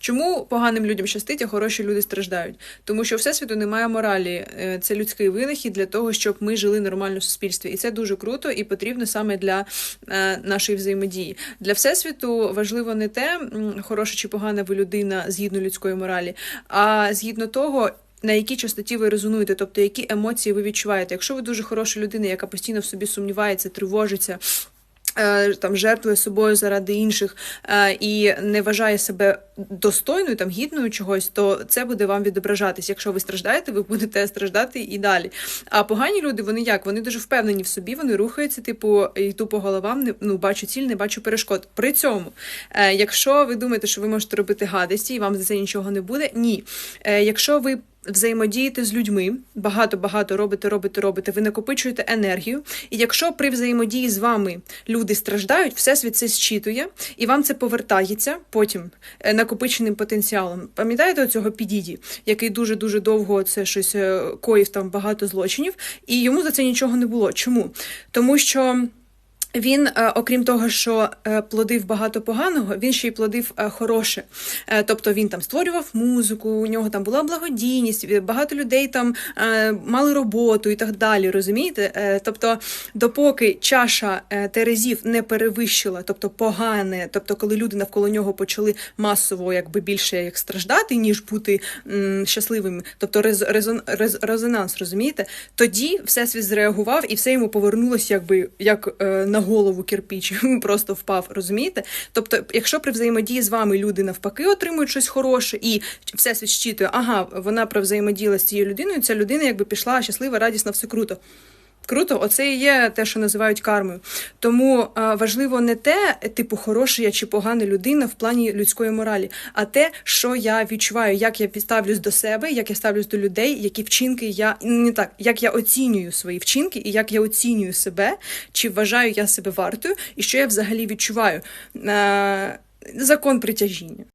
Чому поганим людям щастить, а хороші люди страждають? Тому що всесвіту немає моралі. Е, Це людський винахід для того, щоб ми жили нормально в суспільстві. І це дуже круто і потрібно саме для е, нашої взаємодії. Для всесвіту важливо не те, хороша чи погана ви людина згідно людської моралі, а згідно того. На якій частоті ви резонуєте, тобто які емоції ви відчуваєте? Якщо ви дуже хороша людина, яка постійно в собі сумнівається, тривожиться, е, там жертвує собою заради інших і не вважає себе достойною, там гідною чогось, то це буде вам відображатись. Якщо ви страждаєте, ви будете страждати і далі. А погані люди, вони як? Вони дуже впевнені в собі, вони рухаються, типу, йду по головам, не ну бачу ціль, не бачу перешкод. При цьому, е, якщо ви думаєте, що ви можете робити гадості і вам за це нічого не буде, ні. Е, якщо ви взаємодієте з людьми, багато-багато робите, робите, робите, ви накопичуєте енергію. І якщо при взаємодії з вами люди страждають, всесвіт це зчитує, і вам це повертається потім е, накопиченим потенціалом. Пам'ятаєте цього підіді, який дуже дуже довго це щось е, коїв там багато злочинів, і йому за це нічого не було. Чому? Тому що. Він, е, окрім того, що е, плодив багато поганого, він ще й плодив е, хороше. Тобто він там створював музику, у нього там була благодійність, багато людей там мали роботу і так далі. Розумієте? Тобто, допоки чаша терезів не перевищила, тобто погане, тобто, коли люди навколо нього почали масово якби більше як страждати, ніж бути м, щасливими, тобто рез, резон, рез, резонанс, розумієте? Тоді всесвіт зреагував і все йому повернулося, якби як е, на голову кирпіч, просто впав, розумієте? Тобто, якщо при взаємодії з вами люди навпаки отримують щось хороше, і всесвіт щитує, ага, вона провзаємодіяла з цією людиною, ця людина якби пішла щаслива, радісна, все круто. Круто, оце і є те, що називають кармою. Тому а, важливо не те, типу, хороша я чи погана людина в плані людської моралі, а те, що я відчуваю, як я ставлюсь до себе, як я ставлюсь до людей, які вчинки я не так, як я оцінюю свої вчинки, і як я оцінюю себе, чи вважаю я себе вартою, і що я взагалі відчуваю. А, закон притяжіння.